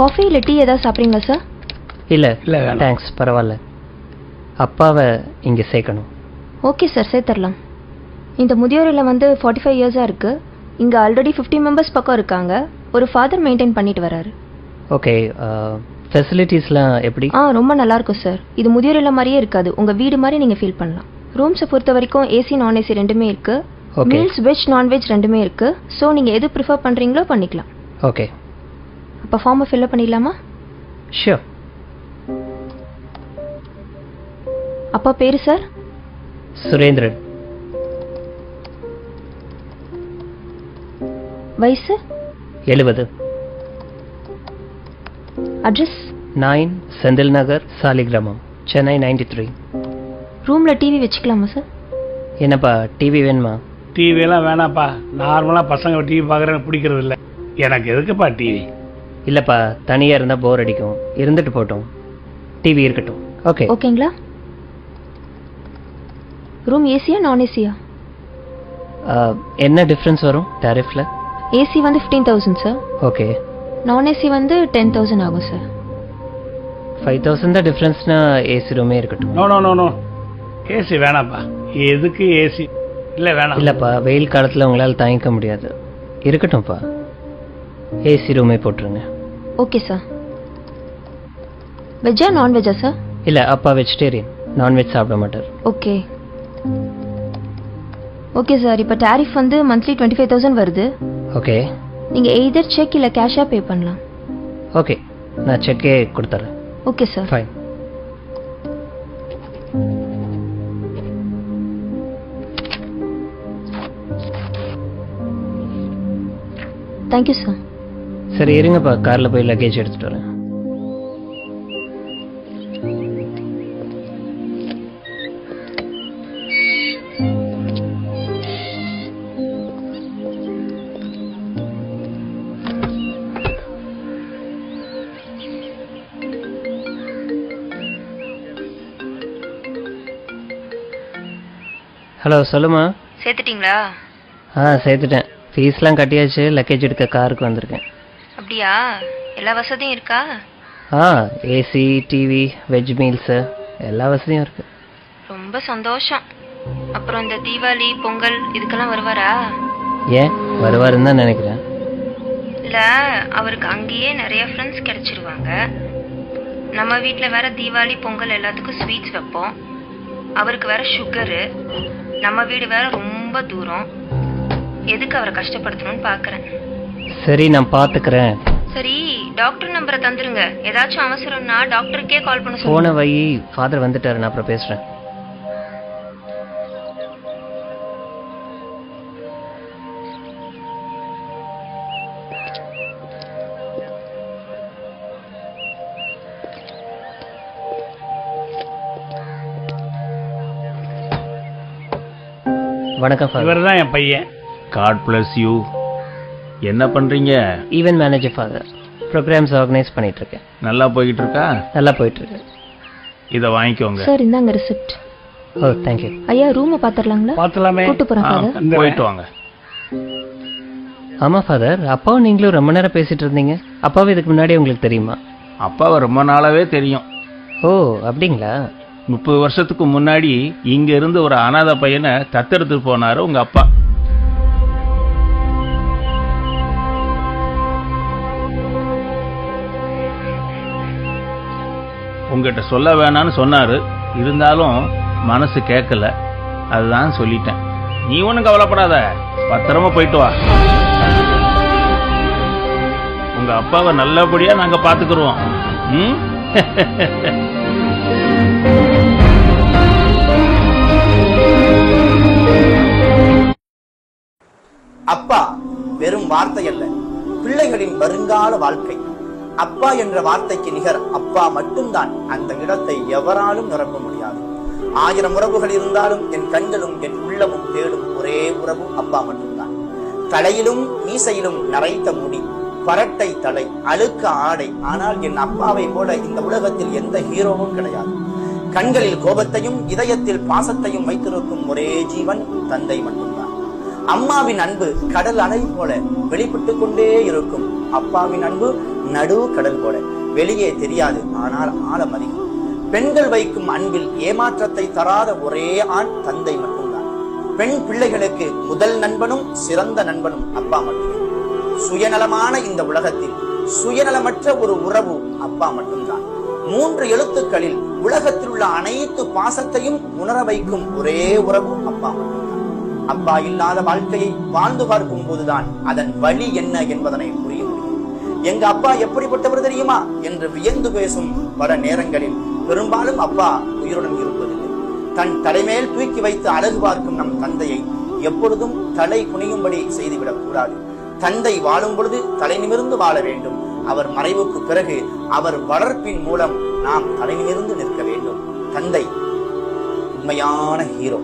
Coffee இல்லை tea ஏதாவது சாப்பிட்றீங்களா சார் இல்லை. இல்ல. தேங்க்ஸ் பரவாயில்ல. அப்பாவை இங்கே சேர்க்கணும். ஓகே சார் சேர்த்துடலாம் இந்த முதியோர் இல்லம் வந்து ஃபார்ட்டி ஃபைவ் இயர்ஸாக இருக்குது இங்கே ஆல்ரெடி ஃபிஃப்டி மெம்பர்ஸ் பக்கம் இருக்காங்க. ஒரு ஃபாதர் மெயின்டைன் பண்ணிட்டு வராரு. ஓகே ஃபெசிலிட்டிஸ்லாம் எப்படி? ஆ ரொம்ப நல்லா இருக்கும் சார் இது முதியோர் இல்லம் மாதிரியே இருக்காது. உங்கள் வீடு மாதிரி நீங்கள் ஃபீல் பண்ணலாம். ரூம்ஸை பொறுத்த வரைக்கும் ஏசி நான் ஏசி ரெண்டுமே இருக்குது. மீல்ஸ் வெஜ் நான்வெஜ் ரெண்டுமே இருக்குது ஸோ நீங்கள் எது ப்ரிஃபர் பண்ணுறீங்களோ பண்ணிக்கலாம். ஓகே அப்போ ஃபார்மை ஃபில்அப் பண்ணிடலாமா? ஷியோர் அப்பா பேர் சார் சுரேந்திரன். வயசு? எழுபது address nine Senthil Nagar Saligramam Chennai ninety three ரூமில் டிவி வச்சுக்கலாமா சார் என்னப்பா டிவி வேணுமா? டிவியெல்லாம் வேணாப்பா நார்மலாக பசங்க டிவி பார்க்குறேன்னு பிடிக்கிறது இல்லை எனக்கு எதுக்குப்பா டிவி இல்லைப்பா தனியாக இருந்தால் போர் அடிக்கும். இருந்துட்டு போட்டோம். டிவி இருக்கட்டும். ஓகே ஓகேங்களா? ரூம் ஏசியா நான் ஏசியா என்ன டிஃப்ரென்ஸ் வரும் டேரிஃபில் ஏசி வந்து ஃபிஃப்டீன் தௌசண்ட் சார் ஓகே நான் ஏசி வந்து டென் தௌசண்ட் ஆகும் சார் ஃபைவ் தௌசண்ட் தான் டிஃப்ரென்ஸ்னா ஏசி ரூமே இருக்கட்டும். No no no no AC வேணாப்பா எதுக்கு ஏசி இல்லை வேணாம். இல்லைப்பா வெயில் காலத்தில் உங்களால் தாங்கிக்க முடியாது. இருக்கட்டும்ப்பா. ஏசி ரூமே போட்டுருங்க. ஓகே சார் வெஜ்ஜா நான்வெஜ்ஜா சார் இல்லை அப்பா வெஜிடேரியன் நான்வெஜ் சாப்பிட மாட்டார். ஓகே ஓகே சார் இப்போ டேரிஃப் வந்து மந்த்லி டுவெண்ட்டி ஃபைவ் தௌசண்ட் வருது. ஓகே நீங்கள் எய்தர் செக் இல்லை கேஷாக பே பண்ணலாம். ஓகே நான் செக்கே கொடுத்துட்றேன் okay sir fine thank you sir சரி இருங்கப்பா. காரில் போய் லக்கேஜ் எடுத்துகிட்டு வரேன். ஹலோ சொல்லுமா சேர்த்துட்டிங்களா? ஆ சேர்த்துட்டேன். ஃபீஸ்லாம் கட்டியாச்சு. லக்கேஜ் எடுக்க காருக்கு வந்திருக்கேன். அப்படியா? எல்லா வசதியும் இருக்கா? ஆ ஏசி டிவி வெஜ் மீல்ஸு எல்லா வசதியும் இருக்கு. ரொம்ப சந்தோஷம். அப்புறம் இந்த தீபாவளி பொங்கல் இதுக்கெல்லாம் வருவாரா? ஏன்? வருவாருன்னு தான் நினைக்கிறேன். இல்ல அவருக்கு அங்கேயே நிறைய ஃப்ரெண்ட்ஸ் கிடைச்சிருவாங்க. நம்ம வீட்டில் வேற தீபாவளி பொங்கல் எல்லாத்துக்கும் ஸ்வீட்ஸ் வைப்போம். அவருக்கு வேற சுகரு நம்ம வீடு வேற ரொம்ப தூரம். எதுக்கு அவரை கஷ்டப்படுத்தணும்னு பார்க்கறேன் சரி நான் பார்த்துக்கிறேன் சரி டாக்டர் நம்பரை தந்துருங்க. ஏதாச்சும் அவசரம்னா டாக்டருக்கே கால் பண்ண ஃபோனை சொல்லுங்க வை ஃபாதர் வந்துட்டாரு நான் அப்புறம் பேசுகிறேன் வணக்கம் இவர் தான் என் பையன். காட் பிளஸ் யூ என்ன பண்றீங்க? Event manager father programs organise பண்ணிட்டு இருக்கேன் நல்லா போய்கிட்டு இருக்கா நல்லா போயிட்டு இருக்கு இதை வாங்கிக்கோங்க. சார் இந்தாங்க ரிசிப்ட் ஓ தேங்க்யூ ஐயா ரூமை பார்த்துடலாங்களா பார்த்துலாமே கூட்டு போறேன் ஃபாதர் போயிட்டு வாங்க. ஆமாம் ஃபாதர் அப்பாவும் நீங்களும் ரொம்ப நேரம் பேசிட்டு இருந்தீங்க. அப்பாவும் இதுக்கு முன்னாடி உங்களுக்கு தெரியுமா? அப்பாவை ரொம்ப நாளாவே தெரியும். ஓ அப்படிங்களா? முப்பது வருஷத்துக்கு முன்னாடி இங்க இருந்து ஒரு அனாதை பையனை தத்தெடுத்து போனாரு உங்க அப்பா. உங்ககிட்ட சொல்ல வேணான்னு சொன்னாரு. இருந்தாலும் மனசு கேட்கல அதுதான் சொல்லிட்டேன். நீ ஒன்றும் கவலைப்படாத. பத்திரமா போயிட்டு வா. உங்க அப்பாவை நல்லபடியா நாங்க பாத்துக்கிறோம் ம்? அப்பா வெறும் வார்த்தை அல்ல. பிள்ளைகளின் வருங்கால வாழ்க்கை. அப்பா என்ற வார்த்தைக்கு நிகர் அப்பா மட்டும்தான். அந்த இடத்தை எவராலும் நிரப்ப முடியாது. ஆயிரம் உறவுகள் இருந்தாலும் என் கண்களும் என் உள்ளமும் தேடும் ஒரே உறவு அப்பா மட்டும்தான். தலையிலும் மீசையிலும் நரைத்த முடி பரட்டை தலை அழுக்க ஆடை. ஆனால் என் அப்பாவை போல இந்த உலகத்தில் எந்த ஹீரோவும் கிடையாது. கண்களில் கோபத்தையும் இதயத்தில் பாசத்தையும் வைத்திருக்கும் ஒரே ஜீவன் தந்தை மட்டும்தான். அம்மாவின் அன்பு கடல் அலை போல வெளிப்பட்டு கொண்டே இருக்கும். அப்பாவின் அன்பு நடு கடல் போல வெளியே தெரியாது ஆனால் ஆழம் அதிகம் பெண்கள் வைக்கும் அன்பில் ஏமாற்றத்தை தராத ஒரே ஆண் தந்தை மட்டும்தான். பெண் பிள்ளைகளுக்கு முதல் நண்பனும் சிறந்த நண்பனும் அப்பா மட்டுமே. சுயநலமான இந்த உலகத்தில் சுயநலமற்ற ஒரு உறவு அப்பா மட்டும்தான். மூன்று எழுத்துக்களில் உலகத்தில் உள்ள அனைத்து பாசத்தையும் உணர வைக்கும் ஒரே உறவு அப்பா மட்டும்தான். அப்பா இல்லாத வாழ்க்கையை வாழ்ந்து பார்க்கும் போதுதான் அதன் வழி என்ன என்பதனை புரிய எங்க அப்பா எப்படிப்பட்டவர் தெரியுமா? என்று வியந்து பேசும் பல நேரங்களில் பெரும்பாலும் அப்பா உயிருடன் இருப்பதில்லை. தன் தலைமேல் தூக்கி வைத்து அழகு பார்க்கும் நம் தந்தையை எப்பொழுதும் தலை குனியும்படி செய்துவிடக் கூடாது. தந்தை வாழும் பொழுது தலை நிமிர்ந்து வாழ வேண்டும். அவர் மறைவுக்கு பிறகு அவர் வளர்ப்பின் மூலம் நாம் தலை நிமிர்ந்து நிற்க வேண்டும். தந்தை உண்மையான ஹீரோ.